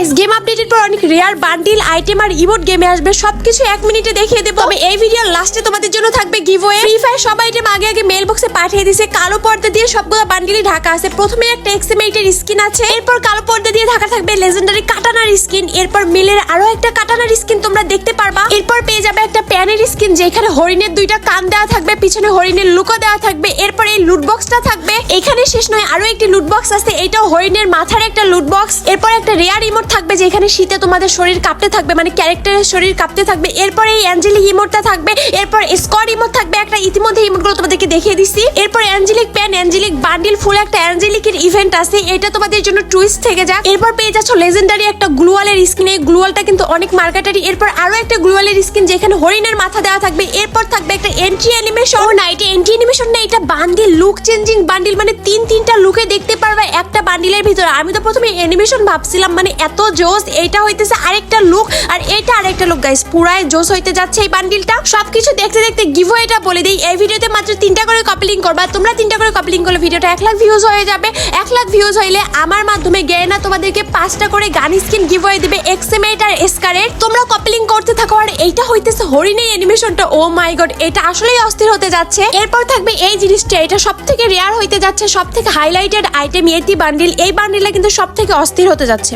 Guys game আপডেটের পর অনেক রেয়ার বান্ডিল আইটেম আর ইমোট গেমে আসবে। সবকিছু এক মিনিটে দেখিয়ে দেবো। তবে এই ভিডিওর লাস্টে তোমাদের জন্য থাকবে গিভওয়ে ফ্রি ফায়ার সব আইটেম আগে আগে মেল বক্সে পাঠিয়ে দিছে। কালো পর্দা দিয়ে সবগুলো বান্ডিলই ঢাকা আছে। প্রথমে একটা এক্সিমেটের স্কিন আছে। এরপর কালো পর্দা দিয়ে ঢাকা থাকবে লেজেন্ডারি কাটানার স্কিন এরপর মিলের আরও একটা কাটানার স্কিন তোমরা দেখতে পারবা। এরপর পেয়ে যাবে একটা প্যানের স্কিন যেখানে হরিণের দুইটা কান দেওয়া থাকবে, পিছনে হরিণের লুকো দেওয়া থাকবে, এরপর এই লুট বক্সটা থাকবে। এখানে শেষ নয় আরও একটি লুট বক্স আছে, এটাও হরিণের মাথার একটা লুট বক্স এরপর একটা রেয়ার ইমোট থাকবে, যেখানে শীতে তোমাদের শরীর কাঁপতে থাকবে মানে ক্যারেক্টারের শরীর কাঁপতে থাকবে। এরপর এই অ্যাঞ্জেলিক ইমোটটা থাকবে, এরপর স্কোয়াড ইমোট থাকবে, একটা ইতিমধ্যে ইমোটগুলো তোমাদেরকে দেখিয়ে দিচ্ছি। এরপর angelic pan angelic bundle full একটা অ্যাঞ্জেলিকের ইভেন্ট আছে, এটা তোমাদের জন্য টুইস্ট থেকে যাক। এরপর পেয়ে যাচ্ছ লেজেন্ডারি একটা গ্লুয়ালের স্কিন এই গ্লুয়ালটা কিন্তু অনেক মার্কেটারি এরপর আরও একটা গ্লুয়ালের স্কিন যেখানে হরিণের মাথা দেওয়া থাকবে, এরপর থাকবে একটা এন্ট্রি অ্যানিমেশন না এটা এন্ট্রি অ্যানিমেশন না, এটা বান্ডিল লুক চেঞ্জিং বান্ডিল মানে তিন তিনটা লুকে দেখতে পারবে একটা বান্ডিলের ভিতরে। আমি তো প্রথমে অ্যানিমেশন ভাবছিলাম মানে এত জোস এটা হইতেছে আরেকটা লুক আর এটা আরেকটা লুক গাইস পুরাই জোস হইতে যাচ্ছে এই বান্ডিলটা। সবকিছু দেখতে দেখতে গিভো এটা বলে দিই, এই ভিডিওতে মাত্র তিনটা করে কপলিং করবা, তোমরা তিনটা করে কপলিং করলে ভিডিওটা এক লাখ ভিউজ হয়ে যাবে। এক লাখ ভিউজ হইলে আমার মাধ্যমে গেনা তোমাদেরকে পাঁচটা করে গান স্কিন গিভওয়ে দিবে এক্সএমএইট আর এসকারের তোমরা কপলিং করতে থাকো, আর এইটা হইতেছে হরিণের অ্যানিমেশনটা ও মাই গড এটা আসলেই অস্থির হতে যাচ্ছে। এরপর থাকবে এই জিনিসটা, এটা সব থেকে রেয়ার হইতে যাচ্ছে সব থেকে হাইলাইটেড আইটেম ইয়েতি বান্ডিল এই বান্ডিলটা কিন্তু সব থেকে অস্থির হতে যাচ্ছে।